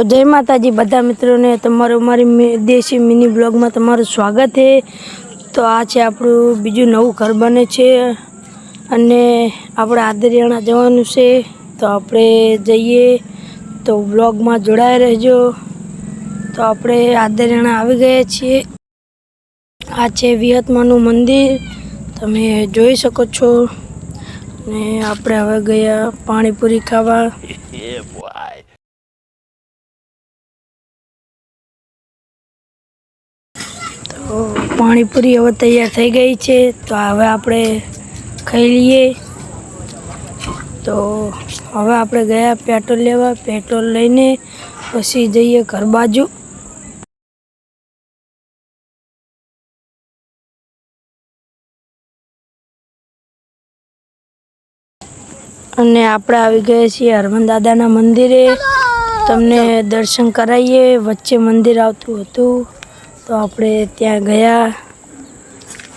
જય માતાજી બધા મિત્રોને તમારું મારી દેશી મિની બ્લોગમાં તમારું સ્વાગત છે તો આ છે આપણું બીજું નવું ઘર બને છે અને આપણે આદરિયાણા જવાનું છે તો આપણે જઈએ તો બ્લોગમાં જોડાઈ રહેજો તો આપણે આદરિયાણા આવી ગયા છીએ આ છે વિહતમાનું મંદિર તમે જોઈ શકો છો ને આપણે હવે ગયા પાણીપુરી ખાવા પાણીપુરી હવે તૈયાર થઈ ગઈ છે, તો હવે આપણે ખાઈ લઈએ. તો હવે આપણે ગયા પેટ્રોલ લેવા, પેટ્રોલ લઈને પછી જઈએ ઘર બાજુ. અને આપણે આવી ગયા છીએ હરમન દાદાના મંદિરે. તમને દર્શન કરાવીએ, વચ્ચે મંદિર આવતું હતું. તો આપણે ત્યાં ગયા.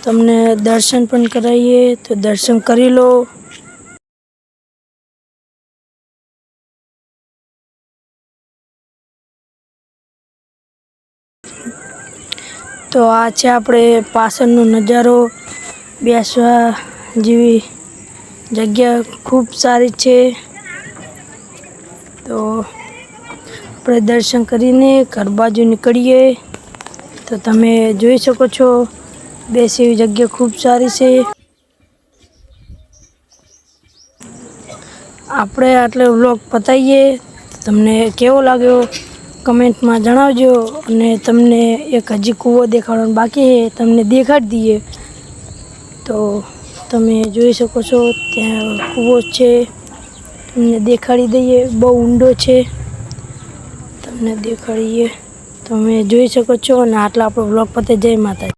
તમને દર્શન પણ કરાવીએ, તો દર્શન કરી લો. તો આ છે આપણે પાછળનો નજારો. બેસવા જેવી જગ્યા ખૂબ સારી છે. તો આપણે દર્શન કરીને ઘર બાજુ નીકળીએ. તો તમે જોઈ શકો છો બેસી એવી જગ્યા ખૂબ સારી છે. આપણે આટલે વ્લોગ પતાવીએ તમને કેવો લાગ્યો કમેન્ટમાં જણાવજો અને તમને એક હજી કૂવો દેખાડવાનો બાકી છે, તમને દેખાડી દઈએ. તો તમે જોઈ શકો છો, ત્યાં કૂવો છે. તમને દેખાડી દઈએ, બહુ ઊંડો છે. તમને દેખાડીએ. તમે જોઈ શકો છો અને આટલા આપણો બ્લોગ પતે. જય માતાજી.